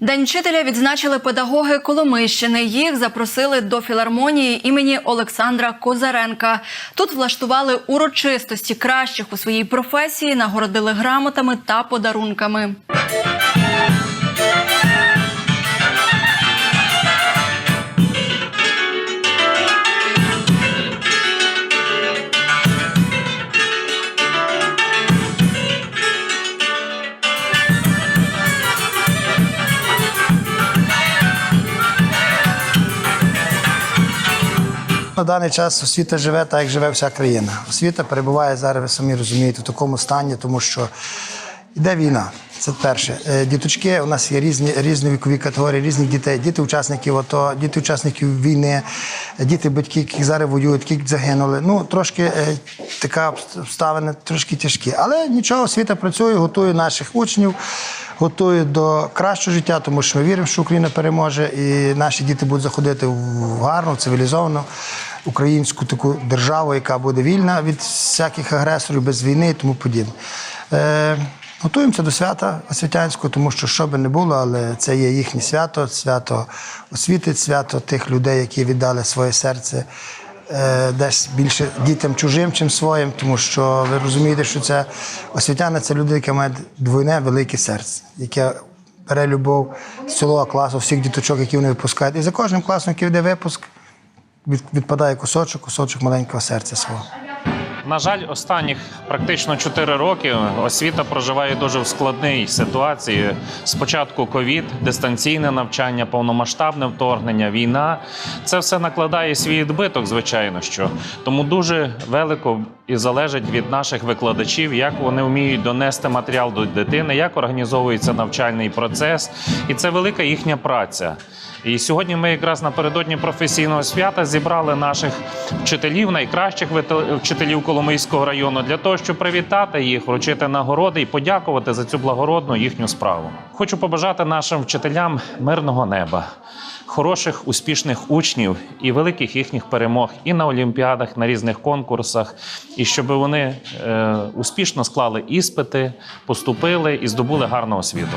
День вчителя відзначили педагоги Коломийщини. Їх запросили до філармонії імені Олександра Козаренка. Тут влаштували урочистості кращих у своїй професії, нагородили грамотами та подарунками. На даний час освіта живе так, як живе вся країна. Освіта перебуває зараз, ви самі розумієте, в такому стані, тому що йде війна. Це перше. Е, Діточки, у нас є різні, різні вікові категорії, різних дітей. Діти учасників АТО, діти учасників війни, діти батьки, які зараз воюють, які загинули. Ну, трошки е, така обставини, трошки тяжкі. Але нічого, освіта працює, готує наших учнів, готує до кращого життя, тому що ми віримо, що Україна переможе, і наші діти будуть заходити в гарну, цивілізовану українську таку державу, яка буде вільна від всяких агресорів, без війни і тому подібне. Е, Готуємося до свята освітянського, тому що що би не було, але це є їхнє свято, свято освіти, свято тих людей, які віддали своє серце десь більше дітям чужим, чим своїм, тому що ви розумієте, що це освітяни це люди, які мають двойне велике серце, яке бере любов з цілого класу, всіх діточок, які вони випускають. І за кожним класом, який йде випуск, відпадає кусочок, кусочок маленького серця свого. На жаль, останніх практично 4 роки освіта проживає дуже в складній ситуації. Спочатку ковід, дистанційне навчання, повномасштабне вторгнення, війна. Це все накладає свій відбиток, звичайно що. Тому дуже велико і залежить від наших викладачів, як вони вміють донести матеріал до дитини, як організовується навчальний процес. І це велика їхня праця. І сьогодні ми якраз напередодні професійного свята зібрали наших вчителів, найкращих вчителів Коломийського району, для того, щоб привітати їх, вручити нагороди і подякувати за цю благородну їхню справу. Хочу побажати нашим вчителям мирного неба, хороших, успішних учнів і великих їхніх перемог і на олімпіадах, на різних конкурсах, і щоб вони е, успішно склали іспити, поступили і здобули гарну освіту.